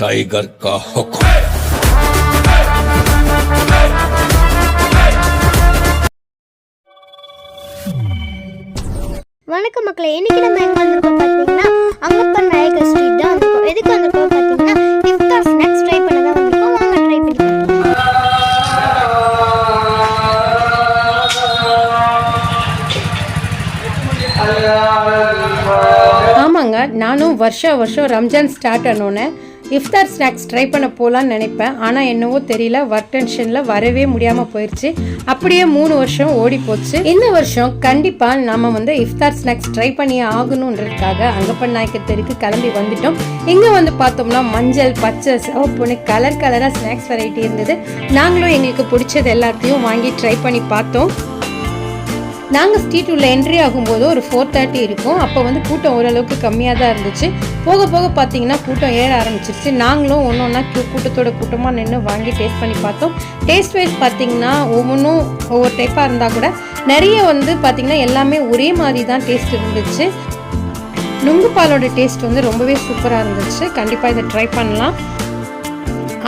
Tiger का हुक्म வணக்கம் மக்களே இன்னைக்கு நம்ம எங்க வந்திருக்கோம் பார்த்தீங்கன்னா அங்கப்பன் நாயகர் ஸ்ட்ரீட் தான் வந்திருக்கோம் எதுக்கு வந்திருக்கோம் பார்த்தீங்கன்னா இஃப்தார் ஸ்நாக்ஸ் ட்ரை பண்ண தான் வந்திருக்கோம் வாங்க ட்ரை பண்ணி பார்க்கலாம். ஆமாங்க நானும் வருஷம் வருஷம் ரம்ஜான் ஸ்டார்ட் ஆனோன்னே இஃப்தார் ஸ்நாக்ஸ் ட்ரை பண்ண போகலான்னு நினைப்பேன். ஆனால் என்னவோ தெரியல ஒர்க் டென்ஷனில் வரவே முடியாமல் போயிடுச்சு அப்படியே மூணு வருஷம் ஓடி போச்சு. இந்த வருஷம் கண்டிப்பாக நம்ம வந்து இஃப்தார் ஸ்நாக்ஸ் ட்ரை பண்ணி ஆகணுன்றதுக்காக அங்கப்பன் நாயக்கர் தெருக்கு கிளம்பி வந்துட்டோம். இங்கே வந்து பார்த்தோம்னா மஞ்சள் பச்சை சிவப்புன்னு கலர் கலராக ஸ்நாக்ஸ் வெரைட்டி இருந்தது. நாங்களும் எங்களுக்கு பிடிச்சது எல்லாத்தையும் வாங்கி ட்ரை பண்ணி பார்த்தோம். நாங்கள் ஸ்ட்ரீட் உள்ள என்ட்ரி ஆகும்போது ஒரு ஃபோர் தேர்ட்டி இருக்கும். அப்போ வந்து கூட்டம் ஓரளவுக்கு கம்மியாக தான் இருந்துச்சு. போக போக பார்த்தீங்கன்னா கூட்டம் ஏற ஆரம்பிச்சிருச்சு. நாங்களும் ஒன்று ஒன்றா கூட்டத்தோட கூட்டமாக நின்று வாங்கி டேஸ்ட் பண்ணி பார்த்தோம். டேஸ்ட் வைஸ் பார்த்தீங்கன்னா ஒவ்வொன்றும் ஒவ்வொரு டைப்பாக இருந்தால் கூட நிறைய வந்து பார்த்தீங்கன்னா எல்லாமே ஒரே மாதிரி தான் டேஸ்ட் இருந்துச்சு. நுங்கு பாலோட டேஸ்ட் வந்து ரொம்பவே சூப்பராக இருந்துச்சு. கண்டிப்பாக இதை ட்ரை பண்ணலாம்.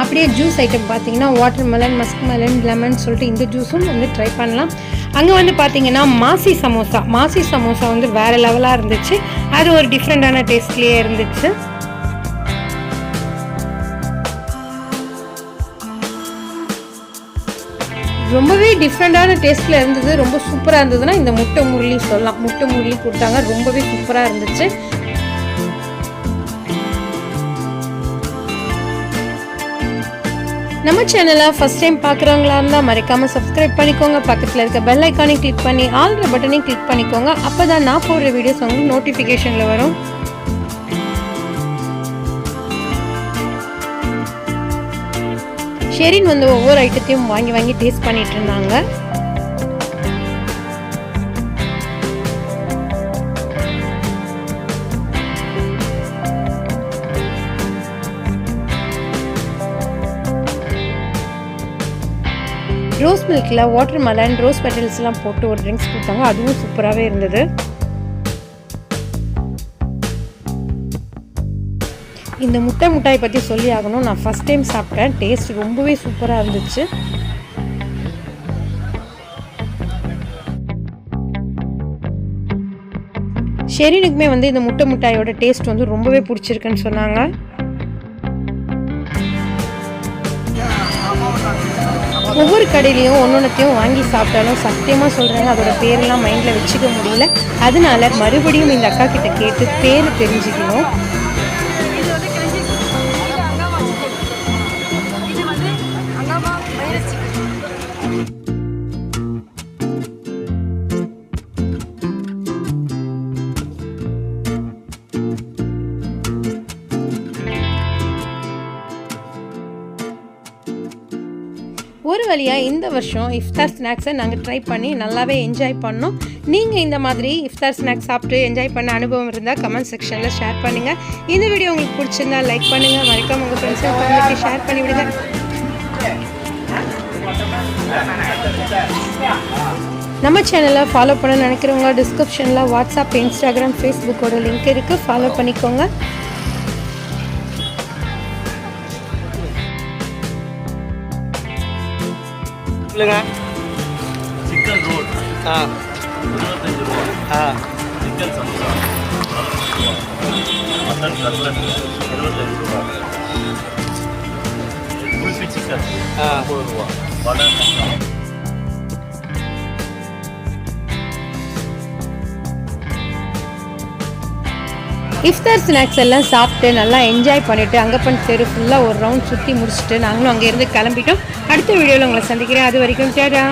அப்படியே ஜூஸ் ஐட்டம் பார்த்தீங்கன்னா water melon musk melon lemon சொல்லிட்டு இந்த ஜூஸும் வந்து ட்ரை பண்ணலாம். அங்கே வந்து பார்த்தீங்கன்னா மாசி சமோசா. மாசி சமோசா வந்து வேறு லெவலாக இருந்துச்சு. அது ஒரு டிஃப்ரெண்ட்டான டேஸ்ட்லேயே இருந்துச்சு. ரொம்பவே டிஃப்ரெண்ட்டான டேஸ்ட்டில் இருந்தது. ரொம்ப சூப்பராக இருந்ததுன்னா இந்த முட்டை முரளி சொல்லலாம். முட்டை முரளி கொடுத்தாங்க. ரொம்பவே சூப்பராக இருந்துச்சு. நம்ம சேனலை ஃபஸ்ட் டைம் பார்க்குறவங்களா இருந்தால் மறக்காமல் சப்ஸ்கிரைப் பண்ணிக்கோங்க. பக்கத்தில் இருக்க பெல் ஐக்கானை கிளிக் பண்ணி ஆல்ற பட்டனையும் கிளிக் பண்ணிக்கோங்க. அப்போ தான் நான் போடுற வீடியோஸ் உங்களுக்கு நோட்டிஃபிகேஷனில் வரும். ஷெரின் வந்து ஒவ்வொரு ஐட்டத்தையும் வாங்கி வாங்கி டேஸ்ட் பண்ணிகிட்டு இருந்தாங்க. ரோஸ் மில்கில் வாட்டர் மலன் ரோஸ் பெட்டல்ஸ்லாம் போட்டு ஒரு ட்ரிங்க்ஸ் கொடுத்தாங்க அதுவும் சூப்பராகவே இருந்தது. இந்த முட்டை முட்டாய் பற்றி சொல்லி ஆகணும். நான் ஃபஸ்ட் டைம் சாப்பிட்டேன். டேஸ்ட் ரொம்பவே சூப்பராக இருந்துச்சு. ஷெரினுக்குமே வந்து இந்த முட்டை முட்டாயோட டேஸ்ட் வந்து ரொம்பவே பிடிச்சிருக்குன்னு சொன்னாங்க. ஒவ்வொரு கடையிலையும் ஒன்றொன்றத்தையும் வாங்கி சாப்பிட்டாலும் சத்தியமாக சொல்கிறேங்க அதோட பேரெல்லாம் மைண்டில் வச்சுக்க முடியல. அதனால மறுபடியும் இந்த அக்கா கிட்ட கேட்டு பேர் தெரிஞ்சுக்கணும். ஒரு வழியாக இந்த வருஷம் இஃப்தார் ஸ்நாக்ஸை நாங்கள் ட்ரை பண்ணி நல்லாவே என்ஜாய் பண்ணோம். நீங்கள் இந்த மாதிரி இஃப்தார் ஸ்நாக்ஸ் சாப்பிட்டு என்ஜாய் பண்ண அனுபவம் இருந்தால் கமெண்ட் செக்ஷனில் ஷேர் பண்ணுங்கள் இந்த வீடியோ உங்களுக்கு பிடிச்சிருந்தா லைக் பண்ணுங்கள் மறக்காம உங்கள் ஃப்ரெண்ட்ஸ் அண்ட் ஃபேமிலிக்கு ஷேர் பண்ணிவிடுங்க நம்ம சேனலை ஃபாலோ பண்ண நினைக்கிறவங்க டிஸ்கிரிப்ஷனில் வாட்ஸ்அப் இன்ஸ்டாகிராம் ஃபேஸ்புக்கோட லிங்க் இருக்குது ஃபாலோ பண்ணிக்கோங்க. சொல்லுங்க. Chicken roll. ஆ. இருபத்தஞ்சு ரூபா ஆ. சிக்கன் சமோசா. மட்டன் கட்லட் இருபத்தஞ்சு ரூபா. குல்ஃபி சிக்கன் ஆ. ரூபா. வடை இஃப்தார் ஸ்நாக்ஸ் எல்லாம் சாப்பிட்டு நல்லா என்ஜாய் பண்ணிவிட்டு அங்கப்பன் தெரு ஃபுல்லாக ஒரு ரவுண்ட் சுற்றி முடிச்சுட்டு நாங்களும் அங்கேருந்து கிளம்பிட்டோம். அடுத்த வீடியோவில் உங்களை சந்திக்கிறேன். அது வரைக்கும் டேடா.